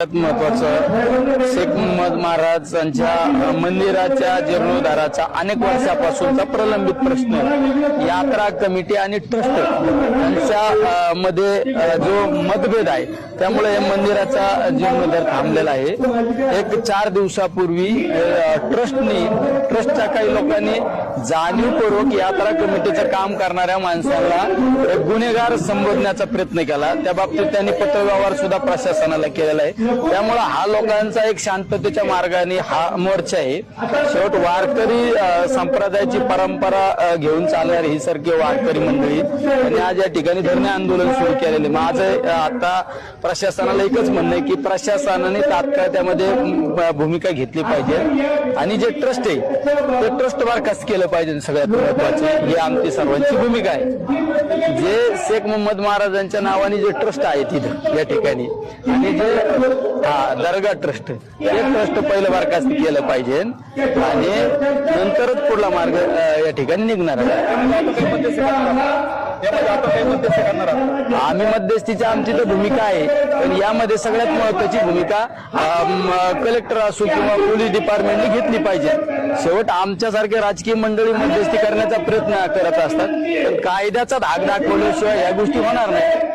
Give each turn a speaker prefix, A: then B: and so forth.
A: महत्वाचं शेख मोहम्मद महाराजांच्या मंदिराच्या जीर्णोद्धाराचा अनेक वर्षापासूनचा प्रलंबित प्रश्न यात्रा कमिटी आणि ट्रस्ट यांच्या मध्ये जो मतभेद आहे त्यामुळे या मंदिराचा जीर्णोद्धार थांबलेला आहे. एक चार दिवसापूर्वी ट्रस्टनी ट्रस्टच्या काही लोकांनी जाणीवपूर्वक यात्रा कमिटीचं काम करणाऱ्या माणसाला गुन्हेगार संबोधण्याचा प्रयत्न केला. त्या बाबतीत त्यांनी पत्रव्यवहार सुद्धा प्रशासनाला केलेला आहे. त्यामुळे हा लोकांचा एक शांततेच्या मार्गाने हा मोर्चा आहे. शेवट वारकरी संप्रदायाची परंपरा घेऊन चालणारी ही सारखी वारकरी मंडळी. आणि आज या ठिकाणी धरणे आंदोलन सुरू केलेले. माझं आता प्रशासनाला एकच म्हणणं आहे की प्रशासनाने तात्काळ त्यामध्ये भूमिका घेतली पाहिजे. आणि जे ट्रस्ट आहे ते ट्रस्ट बरखास्त केलं पाहिजे सगळ्यात महत्त्वाचे. ही आमची सर्वांची भूमिका आहे. जे शेख मोहम्मद महाराजांच्या नावाने जे ट्रस्ट आहे तिथं या ठिकाणी. आणि जे हा दर्गा ट्रस्ट हे ट्रस्ट पहिलं बरखास्त केलं पाहिजे. आणि नंतरच पुढला मार्ग या ठिकाणी निघणार आहे. आम्ही मध्यस्थीची आमची तर भूमिका आहे. पण यामध्ये सगळ्यात महत्वाची भूमिका कलेक्टर असो किंवा पोलीस डिपार्टमेंटने घेतली पाहिजे. शेवट आमच्यासारखे राजकीय मंडळी मध्यस्थी करण्याचा प्रयत्न करत असतात. पण कायद्याचा धाक दाखवल्याशिवाय या गोष्टी होणार नाही.